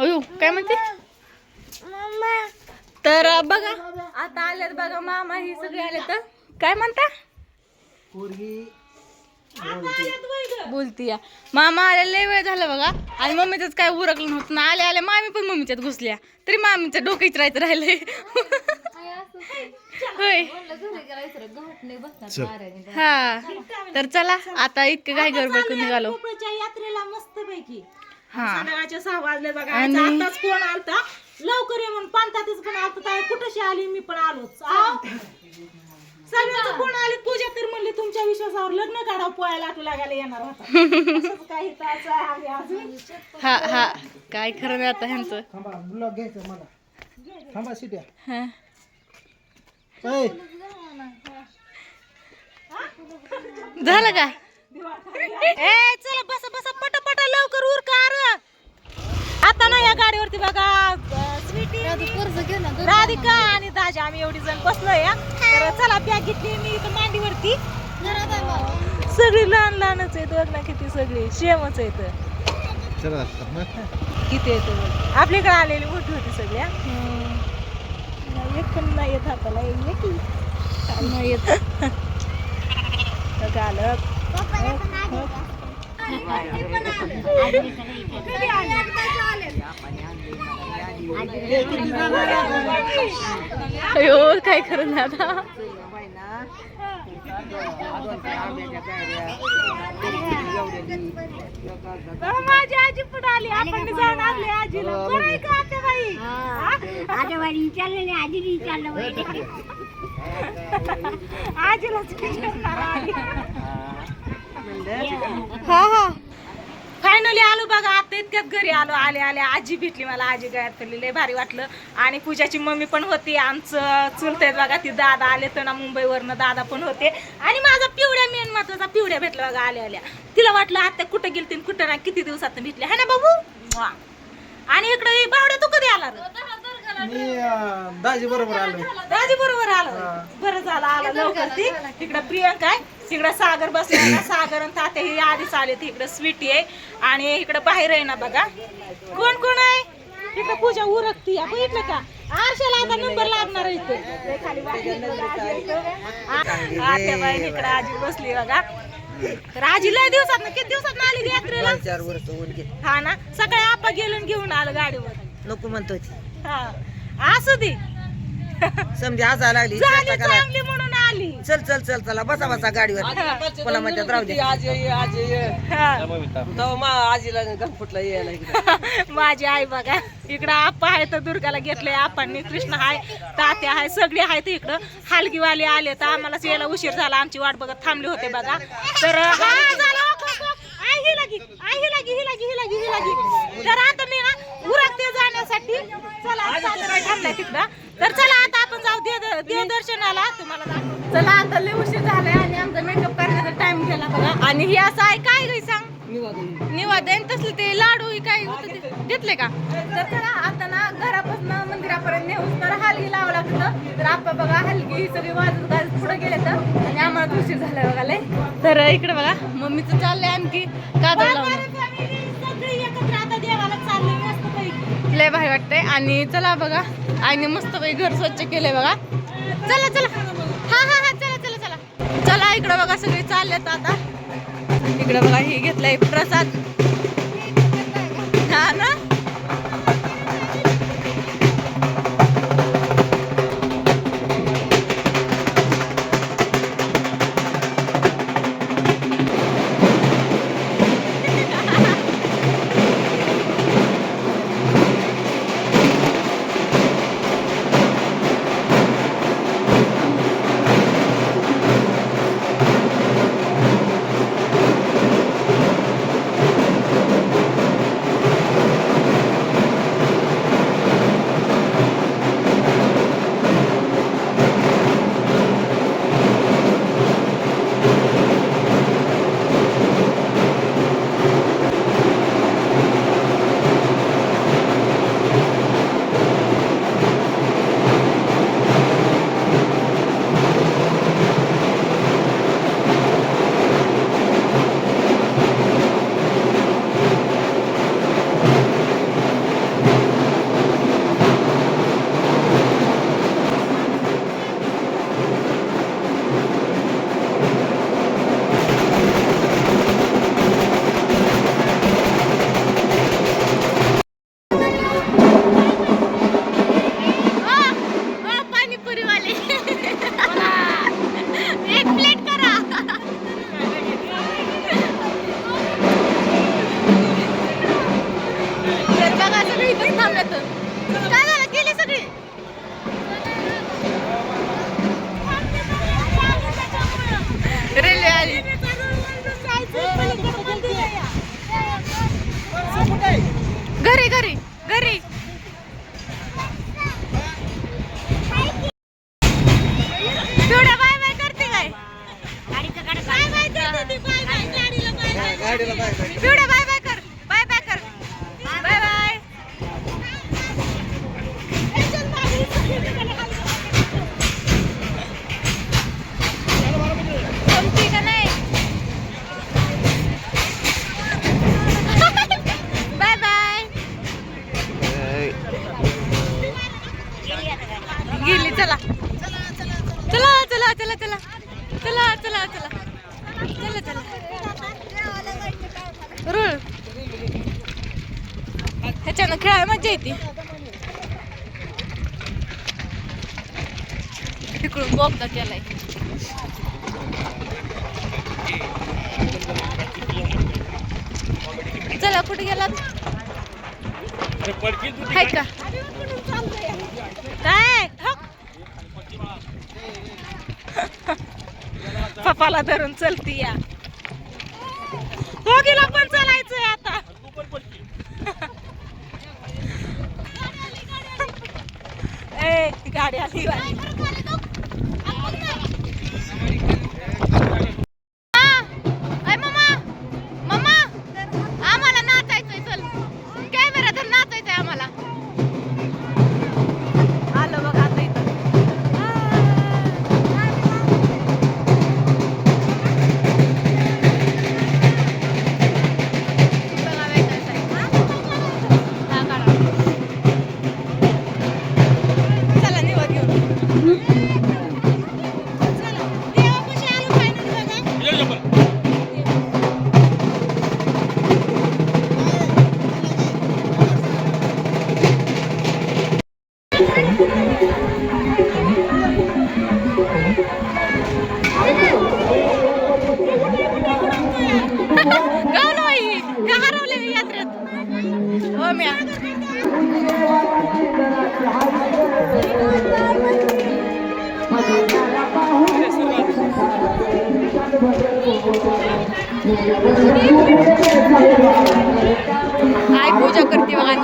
अयो काय म्हणते? तर बघा आता आल्यात बघा मामा ही सगळे आले तर. काय म्हणता? पोरगी बोलती या. मामा आले लय वेळ झाला बघा. आणि मम्मीच काय उरकलं नव्हतं. ना आले आले मामी पण मम्मीच्यात घुसल्या. तरी मामीचं डोकं राहायचं राहिलंय होय. हा. तर चला आता इतकं काय गडबड निघालो. कोकणाच्या यात्रेला मस्त पैकी हा. सहा वाजले बघा. आणि- आताच फोन आलता. लवकर ये म्हणून पांतातच पण आलता. ताई कुठशी आली? मी पण आलोच. आव. सगळ्यांचं फोन आले. पूजा तर म्हणली तुमच्या विश्वासावर लग्न काढा पोळ्याला आटू लागायला येणार होता. असंच काही तास आहे अजून. हा हा. काय खरं नाही आता ह्यांचं. थांबा ब्लॉग घ्यायचं मला. थांबा सिट्या हा. ऐ, झालं का? ए चला बसा बसा. पटा पटा लवकर उर कार. आता ना या गाडीवरती बघा. स्वीटी. राधिका आणि दाजा आम्ही एवढी जण बसलोय या तर चला बॅग घेतली मी इथं मांडीवरती. सगळी लहान लहानच आहेत बघ ना किती सगळी. सेमच आहेत. चला किती येते आपल्याकडे आलेली मोठी होती सगळ्या एक पण नाही येत हाताला. एक नाही येत. आलं. अयो काय खरं नाही आता माझी आजी पण आली. आपण जाऊन आणली आजीला. बरं आहे का आता बाई? आजीलाच विचारणार आली. हा हा. फायनली आलो बघा आता इतक्यात घरी आलो आले आले. आजी भेटली मला आजी गळ्यात पडली लय भारी वाटलं. आणि पूजाची मम्मी पण होती आमचं चुलते बघा ती दादा आले तर ना मुंबईवरनं दादा पण होते. आणि माझा पिवड्या मेन महत्त्वाचा पिवड्या भेटला बघा आल्या आल्या. तिला वाटलं आता कुठं गेलती आणि कुठं ना किती दिवसात भेटले. है ना बाबू. आणि इकडे बावड्या तू कधी आला रे? मी अं, दाजी बरोबर आलोय. दाजी बरोबर आलं बरं झालं आलं लवकर ती. इकडं प्रियंका आहे. तिकडं सागर बसला ना सागर आणि तात्या हे आधीच आले इकडं स्वीटी आहे आणि इकडं बाहेर आहे ना बघा. कोण कोण आहे? इकडं पूजा उरकती. बघितलं का? आरशाला आता नंबर लागणार आहे इथं. खाली आत्या बाई इकडं आजी बसली बघा. तर आजी लय दिवसात किती दिवसात आली ती यात्रेला? चार वर्ष होऊन गेले. हा ना? सकाळी आपा गेलो आणि घेऊन आलं गाडीवर. नको म्हणतो हा. असू दे. समजी झाली चेष्टा करायला. चांगली म्हणून आली. चल चल चल चला बसा बसा गाडीवर. पुन्हा म्हणतात राहू द्या माझी आई बघा इकडं आप्पा आहे तर दुर्गाला घेतलंय आप्पांनी कृष्ण आहे तात्या आहे सगळे आहेत इकडं. हलगीवाले आले तर आम्हालाच यायला उशीर झाला आमची वाट बघत थांबले होते बघा. तर हा, झालं, ओक, ओक, ओक. आई ही लागी आई ही लागी ही लागी ही लागी ही लागी. तर आता मी ना उरकते जाण्यासाठी. चला थांबलाय तिकडं. तर चला आता देवदर्शनाला तुम्हाला दाखवते. चला आता लय उशीर झालाय आणि आमचा मेकअप करण्याचा टाइम गेला बघा. आणि हे असं आहे काय गं सांग? निवादन तसले ते लाडू हे काय होतं घेतले का? तर चला आता ना घरापासून मंदिरापर्यंत नेऊन तर हलगी लावावं लागतं. तर आपण बघा हलगी ही सगळी वाजत गाजत पुढे गेले तर आणि आम्हाला उशीर झालाय बघा लय. तर इकडे बघा मम्मीचं चाललंय आणखी काजळ एकत्र आता देवाला चालले मस्त पैकी. लय भारी वाटतंय. आणि चला बघा आईने मस्त काही घर स्वच्छ केलंय बघा. चला चला. हा हा हा चला चला चला. चला इकडं बघा सगळे चाललेत आता. इकडं बघा हे घेतलंय प्रसाद. हा ना? घरी घरी. तिकडून बोगदा केलाय. चला कुठे गेलात? हाय का? काय? पप्पाला धरून चलती या. दोघीला पण चालायचंय आता. ए गाडी आली काय पूजा करते बघा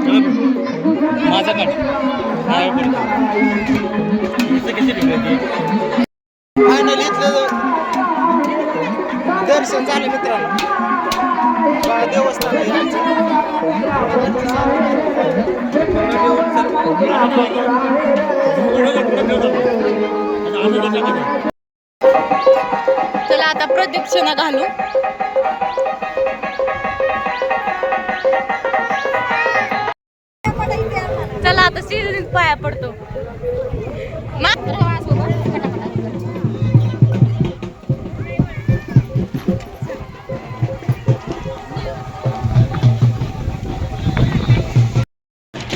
Thank you. माझा गट. फायनल इथलं दर्शन झालं मित्रांनो. देवस्थान चला आता प्रदक्षिणा घालू. चला आता शिर्डीत पाया पडतो. मात्र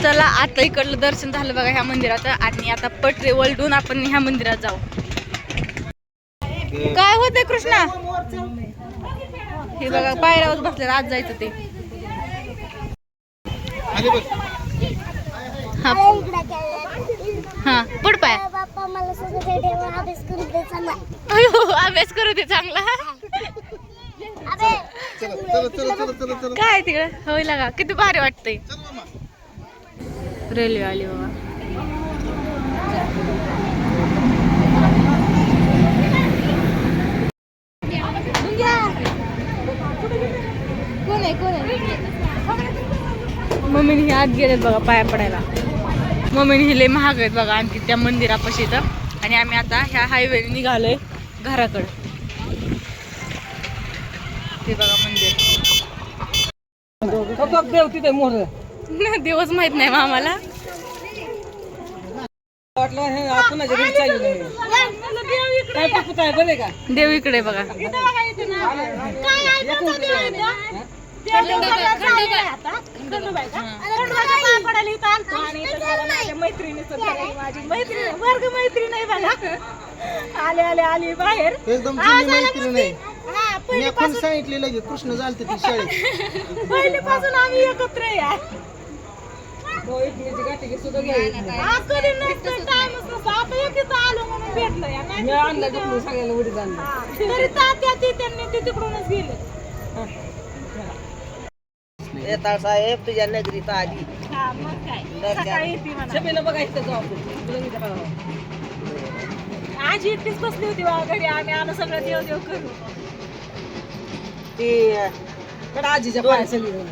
चला आता इकडलं दर्शन झालं बघा ह्या मंदिराचं. आणि आता पटरे वलडून आपण ह्या मंदिरात जाऊ. काय होते कृष्णा? हे बघा पायऱ्यावर बसले आज जायचं ते. हा. हा पुढ पाय. अभ्यास करू दे चांगला. काय तिकडे? होईल का किती भारी वाटतंय. रेल्वे आली बाबा. कोण मम्मीने आत गेलेत बघा पाया पडायला. मम्मीने हे लय महाग आहेत बघा आणखी त्या मंदिरापाशी तर आणि आम्ही आता ह्या हायवेने निघालोय घराकडे. ते बघा मंदिर. देव तिथे मोर. दिवस माहीत नाही हे चालली नाही. देव इकडे बघा. इथं बघा इथे ना काय आहे त्याचा देव आहे तो? त्या देवळाला चालले आता. खंडोबाई का? खंडोबाच्या पाया पडायला इथं आलतो आणि इथं जरा माझ्या मैत्रिणीचं घर आहे, माझी मैत्रीण आहे, वर्ग मैत्रीण आहे बघा आले आले आली बाहेर एकदम जुनी मैत्रीण आहे हा मी पहिली आपण सांगितलेलं की कृष्ण चालते ती शाळेत पहिलीपासून आम्ही एकत्र आहे यार. हा, कधी नसतं, टाइमच नसतो. आता एक इथं आलो म्हणून भेटलो या. नाही तर तिथं- हा. तरी तात्या ती त्यांनी ते तिकडूनच गेले येता साहेब तुझ्या नगरीत आली मग काय सकाळी येते म्हणा. आजी एकटीच बसली होती बा घरी आम्ही आलो सगळं देव देव करू. ती आजीच्या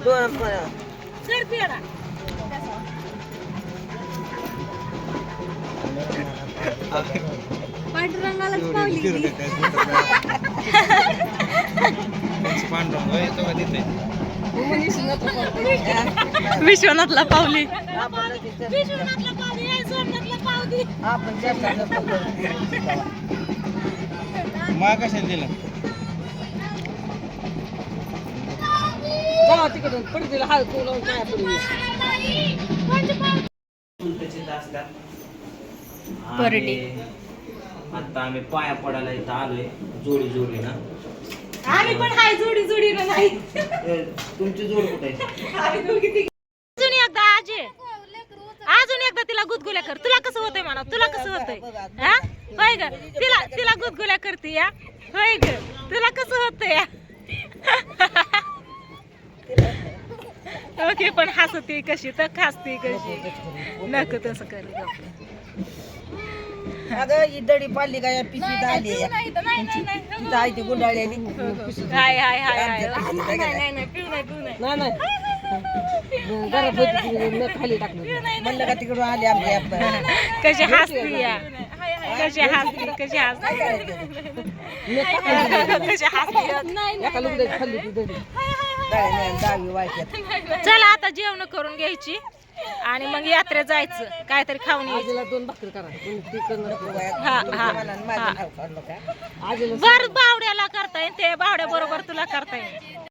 दोन. कर पियाला. विश्वनाथला पावली विश्वनाथला पाव दे सोमनाथला पाव दे आपण चर्चा नको मा कशाला दिला. परडी. आता आम्ही पाया पडायला इथं आलोय जोडी जोडी ना. आम्ही पण हाय जोडी जोडी नाही. तुमची जोड कुठे आहे? आम्ही दोघी तिघी अजून एकदा आजी अजून एकदा तिला गुदगुल्या कर तुला कसं होतंय म्हणा तुला कसं होतंय हा? होय ग. तिला तिला गुदगुल्या करते या. होय ग. तुला कसं होतंय या? ओके पण हसते कशी? तर खासते कशी? नको तसं कर. अगं ही दडी पाडली का या पिशवीत आली. तिथं आहे ती गुंडाळलेली हाय हाय हाय हाय. नाही नाही. नाही म्हणलं का तिकडून आली आमच्या कशी हसते या. कशी हसते कशी हसते. कशी हसते दळ्याने दहावी वाटत चला आता जेवण करून घ्यायची. आणि मग यात्रेत जायचं. काहीतरी खाऊन यायचं. हा हा हा. बर बावड्याला करता येईल. ते बावड्या बरोबर तुला करता येईल.